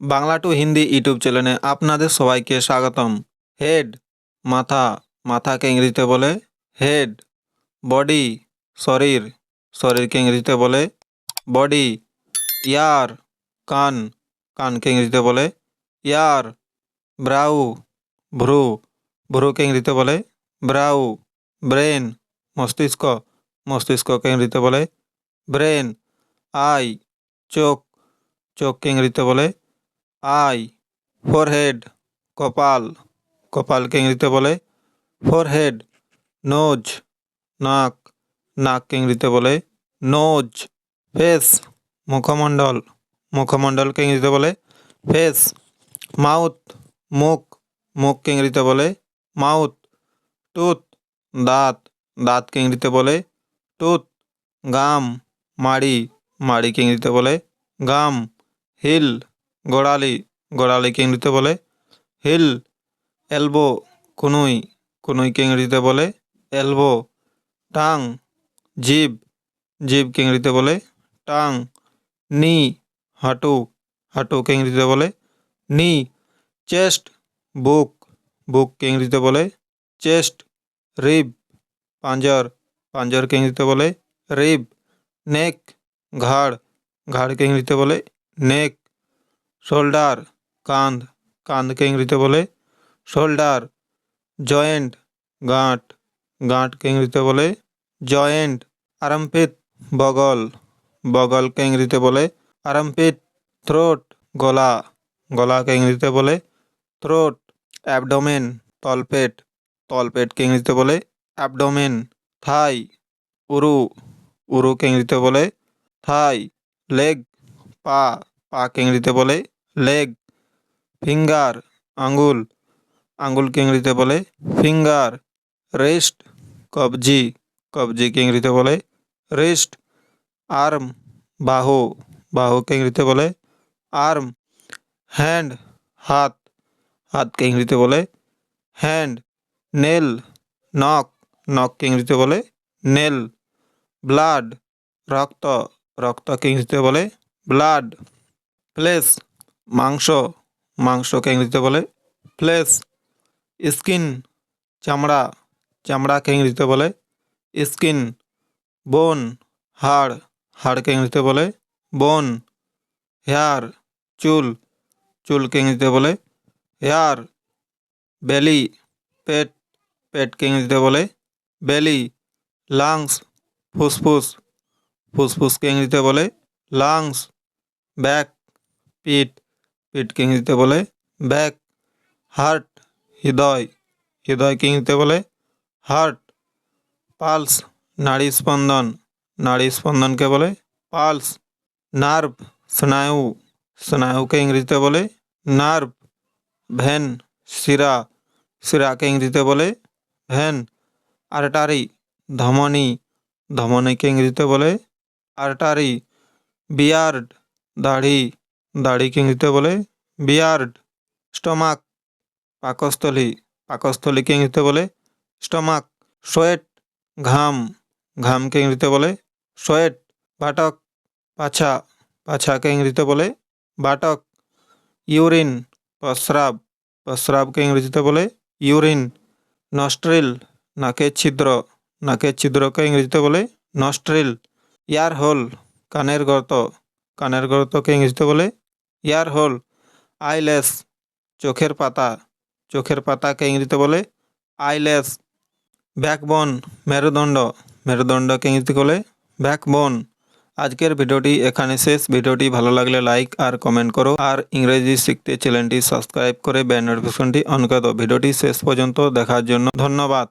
Bangla two Hindi YouTube চ্যানেলে আপনাদের সবাইকে স্বাগতম। হেড, মাথা, মাথাকে ইংরেজিতে বলে হেড, বডি, শরীর, শরীরকে ইংরেজিতে বলে বডি, ইয়ার, কান, কানকে ইংরেজিতে বলে ইয়ার, ব্রাউ, ভ্রু, ভ্রুকে ইংরেজিতে বলে ব্রাউ, ব্রেন, মস্তিষ্ক, মস্তিষ্ককে ইংরেজিতে বলে ব্রেন, আই, চোখ, চোখকে ইংরেজিতে বলে আই, ফোরহেড, কপাল কপালকে ইংরেজিতে বলে? ফোরহেড, নোজ, নাক নাককে ইংরেজিতে বলে? নোজ, ফেস, মুখমণ্ডল মুখমণ্ডলকে ইংরেজিতে বলে? ফেস, মাউথ, মুখ মুখকে ইংরেজিতে বলে? মাউথ, টুথ, দাঁত দাঁতকে ইংরেজিতে বলে? টুথ, গাম, মাড়ি মাড়িকে ইংরেজিতে বলে? গাম, হিল গোড়ালি গোড়ালিকে ইংরেজিতে বলে, হিল, এলবো, কুনুই কুনুইকে ইংরেজিতে বলে, এলবো, টাং জিভ জিভকে ইংরেজিতে বলে, টাং, নি, হাঁটু হাঁটুকে ইংরেজিতে বলে, নি, চেস্ট, বুক বুককে ইংরেজিতে বলে, চেস্ট, রিব পাঁজর পাঁজরকে ইংরেজিতে বলে, রিব, নেক, ঘাড় ঘাড়কে ইংরেজিতে বলে, নেক শোল্ডার, কাঁধ, কাঁধকে ইংরেজিতে বলে শোল্ডার, জয়েন্ট, গাঁট, গাঁটকে ইংরেজিতে বলে জয়েন্ট আরামপিত বগল, বগলকে ইংরেজিতে বলে আরামপিত থ্রোট, গলা, গলাকে ইংরেজিতে বলে থ্রোট, অ্যাবডোমেন, তলপেট, তলপেটকে ইংরেজিতে বলে অ্যাবডোমেন, থাই, উরু, উরুকে ইংরেজিতে বলে থাই, লেগ, পা, পাকে ইংরেজিতে বলে লেগ ফিঙ্গার আঙ্গুল। আঙ্গুলকে ইংরেজিতে বলে? ফিঙ্গার রেস্ট কবজি। কবজিকে ইংরেজিতে বলে? রেস্ট আর্ম বাহু। বাহুকে ইংরেজিতে বলে? আর্ম হ্যান্ড হাত। হাতকে ইংরেজিতে বলে? হ্যান্ড নেল নখ নখকে ইংরেজিতে বলে? নেল ব্লাড রক্ত। রক্তকে ইংরেজিতে বলে? ব্লাড ফ্লেশ মাংস, মাংসকে ইংরেজিতে বলে ফ্লেশ, স্কিন, চামড়া, চামড়াকে ইংরেজিতে বলে স্কিন, বোন, হাড়, হাড়কে ইংরেজিতে বলে বোন, হেয়ার, চুল, চুলকে ইংরেজিতে বলে হেয়ার, বেলি, পেট, পেটকে ইংরেজিতে বলে বেলি, লাংস, ফুসফুস, ফুসফুসকে ইংরেজিতে বলে লাংস, ব্যাক, পিঠ পিঠকে ইংরেজিতে বলে ব্যাক হার্ট, হৃদয়। হৃদয়কে ইংরেজিতে বলে, হার্ট, পালস, নাড়ি স্পন্দন। নাড়ি স্পন্দনকে বলে, পালস, নার্ভ, স্নায়ু। স্নায়ুকে ইংরেজিতে বলে, নার্ভ, ভেন, শিরা। শিরাকে ইংরেজিতে বলে, ভেন, আর্টারি, ধমনী। ধমনীকে ইংরেজিতে বলে, আর্টারি, বিয়ার্ড, দাড়ি। দাড়িকে ইংরেজিতে বলে, বিয়ার্ড, স্টমাক। পাকস্থলী পাকস্থলীকে ইংরেজিতে বলে, স্টমাক। সোয়েট, ঘাম। ঘামকে ইংরেজিতে বলে, সোয়েট, বাটক। পাছা পাছাকে ইংরেজিতে বলে, বাটক। ইউরিন, প্রস্রাব। প্রস্রাবকে ইংরেজিতে বলে, ইউরিন। নস্ট্রিল নাকের ছিদ্র। নাকের ছিদ্রকে ইংরেজিতে বলে, নস্ট্রিল। ইয়ার হোল কানের গর্ত। কানের গর্তকে ইংরেজিতে বলে ইয়ার হোল, আইলেস, চোখের পাতা, চোখের পাতাকে ইংরেজিতে বলে আইলেস, ব্যাকবোন, মেরুদণ্ড, মেরুদণ্ডকে ইংরেজিতে বলে ব্যাকবোন। আজকের ভিডিওটি এখানে শেষ। ভিডিওটি ভালো লাগলে লাইক আর কমেন্ট করো। আর ইংরেজি শিখতে চ্যানেলটি সাবস্ক্রাইব করে বেল নোটিফিকেশনটি অন করে দাও। ভিডিওটি শেষ পর্যন্ত দেখার জন্য ধন্যবাদ।